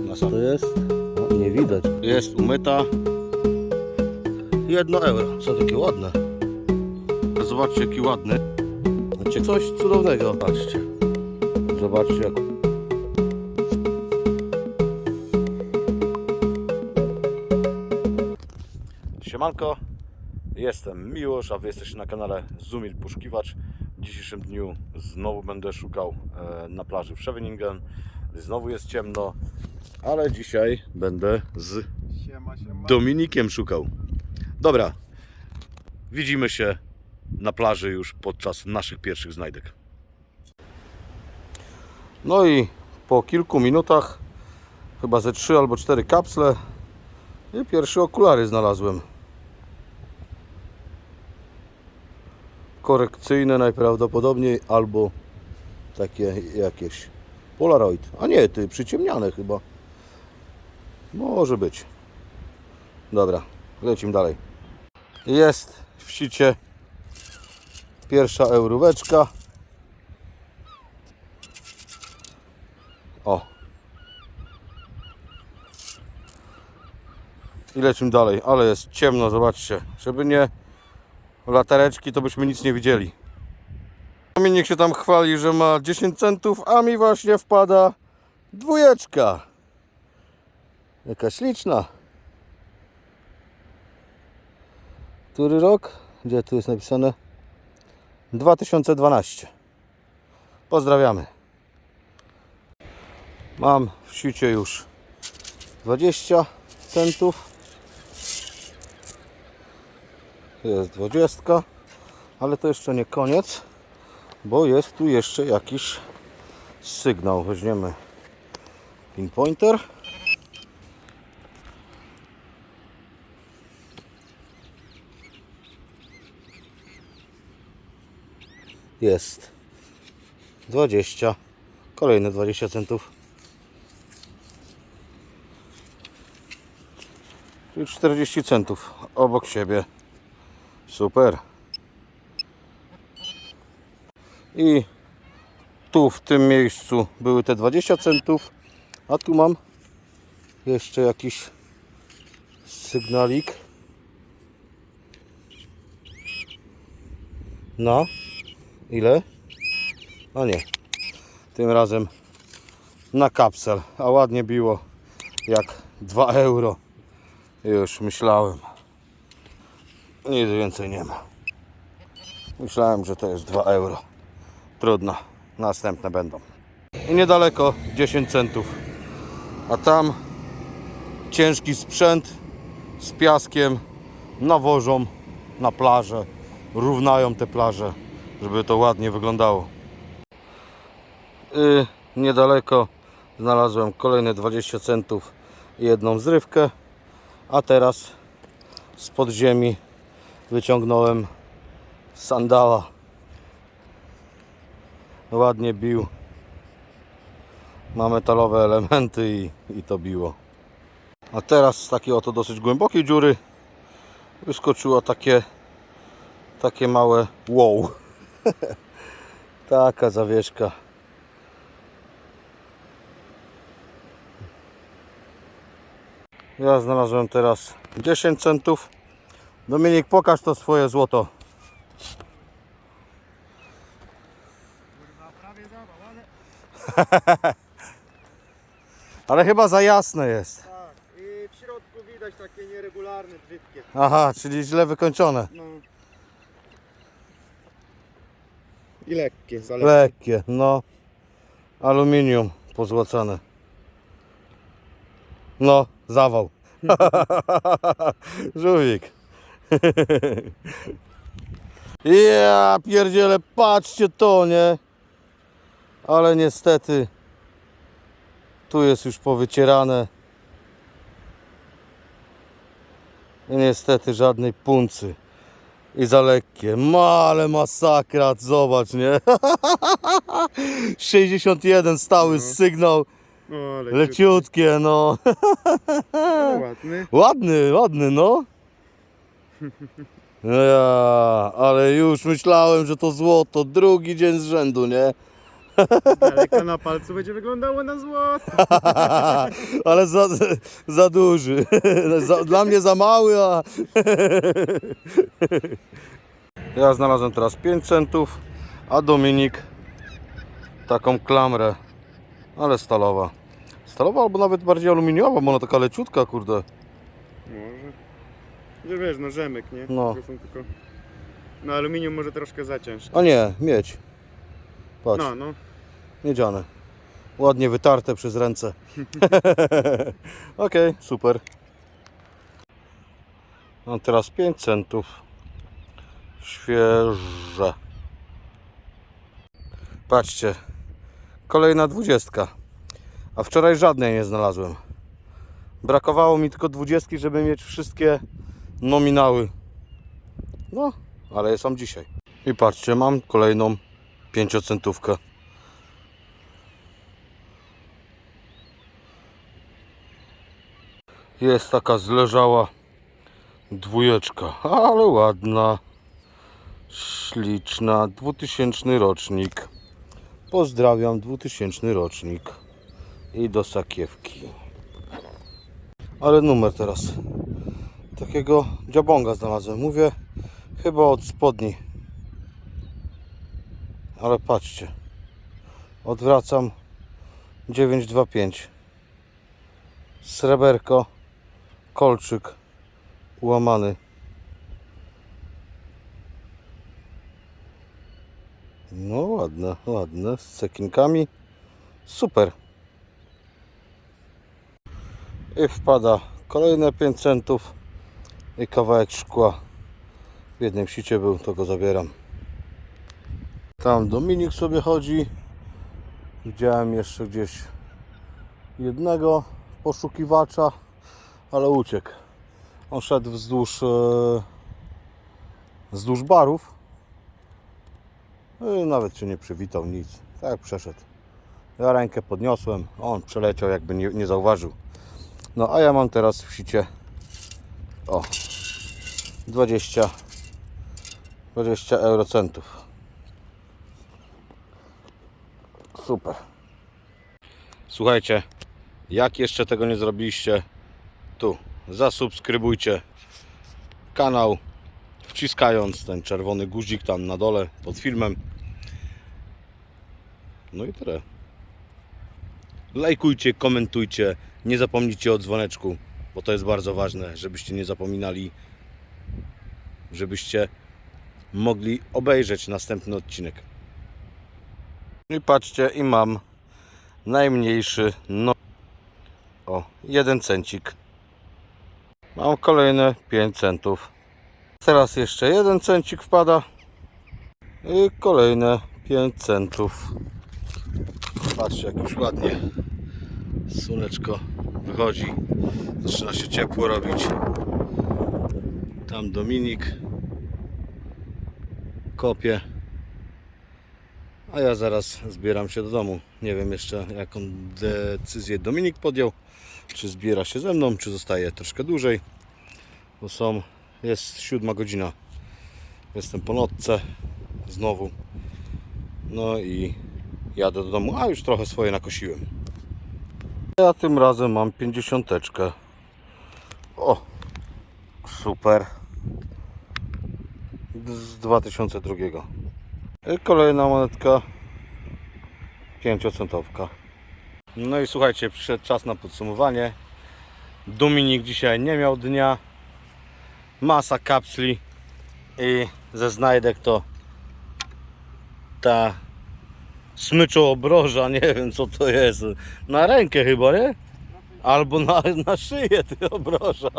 Masa to jest? O, nie widać. Jest umyta. Jedno euro. Co takie ładne. Zobaczcie jaki ładny. Znaczy coś cudownego. Patrzcie. Zobaczcie jak Siemanko, jestem Miłosz, a Wy jesteście na kanale Zumil Puszkiwacz. W dzisiejszym dniu znowu będę szukał e, na plaży w Scheveningen. Znowu jest ciemno, ale dzisiaj będę z Siema, siema. Dominikiem szukał. Dobra, widzimy się na plaży już podczas naszych pierwszych znajdek. No i po kilku minutach, chyba ze trzy albo cztery kapsle, i pierwsze okulary znalazłem. Korekcyjne najprawdopodobniej, albo takie jakieś Polaroid. A nie, ty, przyciemniane chyba. Może być. Dobra, lecimy dalej. Jest w sicie pierwsza euróweczka. O. I lecimy dalej, ale jest ciemno, zobaczcie. Żeby nie latareczki, to byśmy nic nie widzieli. Dominik się tam chwali, że ma 10 centów, a mi właśnie wpada dwójeczka. Jaka śliczna. Który rok? Gdzie tu jest napisane? 2012. Pozdrawiamy. Mam w sicie już 20 centów. Jest 20, ale to jeszcze nie koniec, bo jest tu jeszcze jakiś sygnał. Weźmiemy pinpointer. Jest 20. Kolejne 20 centów. Czyli 40 centów obok siebie. Super. I tu w tym miejscu były te 20 centów, a tu mam jeszcze jakiś sygnalik. Na ile? No nie. Tym razem na kapsel, a ładnie biło jak 2 euro. Już myślałem. Nic więcej nie ma. Myślałem, że to jest 2 euro. Trudno. Następne będą. I niedaleko 10 centów. A tam ciężki sprzęt z piaskiem nawożą na plażę. Równają te plaże, żeby to ładnie wyglądało. Y, niedaleko znalazłem kolejne 20 centów i jedną zrywkę. A teraz z podziemi wyciągnąłem sandała. Ładnie bił. Ma metalowe elementy i, i to biło. A teraz z takiej oto dosyć głębokiej dziury wyskoczyło takie takie małe wow. Taka zawieszka. Ja znalazłem teraz 10 centów. Dominik, pokaż to swoje złoto. ale... Chyba za jasne jest. Tak, i w środku widać takie nieregularne, brzydkie. Aha, czyli źle wykończone. No. I lekkie, zależy. Lekkie, no. Aluminium pozłacane. No, zawał. Żółwik. Ja pierdziele, patrzcie to, nie? Ale niestety tu jest już powycierane. I niestety żadnej puncy. I za lekkie. Ma, ale masakra, zobacz, nie? 61 stały sygnał, No, ale leciutkie, no. No, ładny. Ładny, ładny, no. No ja, ale już myślałem, że to złoto, drugi dzień z rzędu, nie? Z daleka na palcu będzie wyglądało na złoto. Ale za, za duży. Za, dla mnie za mały, a... Ja znalazłem teraz 5 centów, a Dominik taką klamrę, ale stalowa. Stalowa albo nawet bardziej aluminiowa, bo ona taka leciutka, kurde. Może. Że wiesz, no rzemek, nie? No. Tylko... No aluminium może troszkę zaciąć. A nie, miedź. Patrz, No, no. miedziane. Ładnie wytarte przez ręce. Okej, super. Mam teraz 5 centów. Świeże. Patrzcie. Kolejna dwudziestka. A wczoraj żadnej nie znalazłem. Brakowało mi tylko dwudziestki, żeby mieć wszystkie nominały. No, ale są dzisiaj. I patrzcie, mam kolejną pięciocentówkę. Jest taka zleżała dwójeczka, ale ładna, śliczna, 2000 rocznik. Pozdrawiam, 2000 rocznik. I do sakiewki. Ale numer teraz. Takiego dziabonga znalazłem. Mówię, chyba od spodni. Ale patrzcie. Odwracam 925. Sreberko, kolczyk ułamany. No ładne, ładne, z cekinkami. Super. I wpada kolejne 5 centów i kawałek szkła. W jednym sicie był, to go zabieram. Tam Dominik sobie chodzi. Widziałem jeszcze gdzieś jednego poszukiwacza, ale uciekł. On szedł wzdłuż, e, wzdłuż barów. No i nawet się nie przywitał, nic. Tak przeszedł. Ja rękę podniosłem, on przeleciał, jakby nie, nie zauważył. No a ja mam teraz w sicie o 20 20 eurocentów. Super. Słuchajcie, jak jeszcze tego nie zrobiliście, tu zasubskrybujcie kanał, wciskając ten czerwony guzik tam na dole pod filmem. No i tyle. Lajkujcie, komentujcie, nie zapomnijcie o dzwoneczku, bo to jest bardzo ważne, żebyście nie zapominali, żebyście mogli obejrzeć następny odcinek. I patrzcie, i mam najmniejszy, no o, jeden cencik. Mam kolejne 5 centów. Teraz jeszcze jeden cencik wpada. I kolejne 5 centów. Patrzcie, jak już ładnie słoneczko wychodzi. Zaczyna się ciepło robić. Tam Dominik kopie. A ja zaraz zbieram się do domu. Nie wiem jeszcze jaką decyzję Dominik podjął. Czy zbiera się ze mną, czy zostaje troszkę dłużej. Bo są, jest siódma godzina. Jestem po nocce znowu. No i jadę do domu. A już trochę swoje nakosiłem. Ja tym razem mam pięćdziesiąteczkę. O, super. Z 2002. I kolejna monetka 5-centowka. No i słuchajcie, przyszedł czas na podsumowanie. Dominik dzisiaj nie miał dnia. Masa kapsli i ze znajdek to ta smyczoobroża, nie wiem co to jest. Na rękę chyba, nie? Albo na, na szyję ty obroża.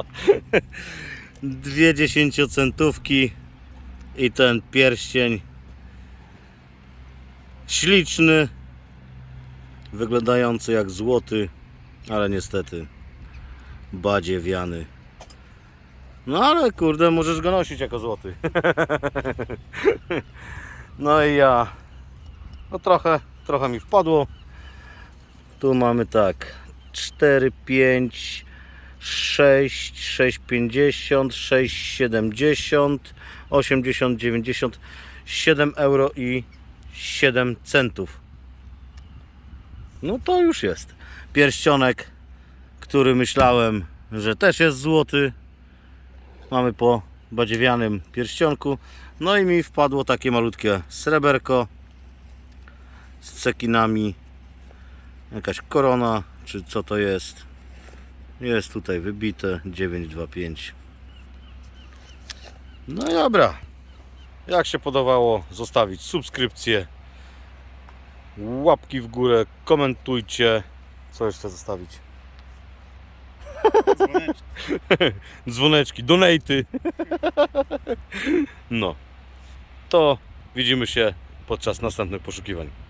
Dwie dziesięciocentówki i ten pierścień śliczny, wyglądający jak złoty, ale niestety badziewiany. No ale kurde, możesz go nosić jako złoty. no i ja, no trochę, trochę mi wpadło. Tu mamy tak, 4, 5, 6, 6,50, 6,70, 80, 90, 7 euro i 7 centów. No to już jest. Pierścionek, który myślałem, że też jest złoty. Mamy po badziewianym pierścionku. No i mi wpadło takie malutkie sreberko z cekinami. Jakaś korona, czy co to jest. Jest tutaj wybite 925. No i dobra. Jak się podobało, zostawić subskrypcję, łapki w górę, komentujcie. Co jeszcze zostawić? Dzwoneczki, donaty. No. To widzimy się podczas następnych poszukiwań.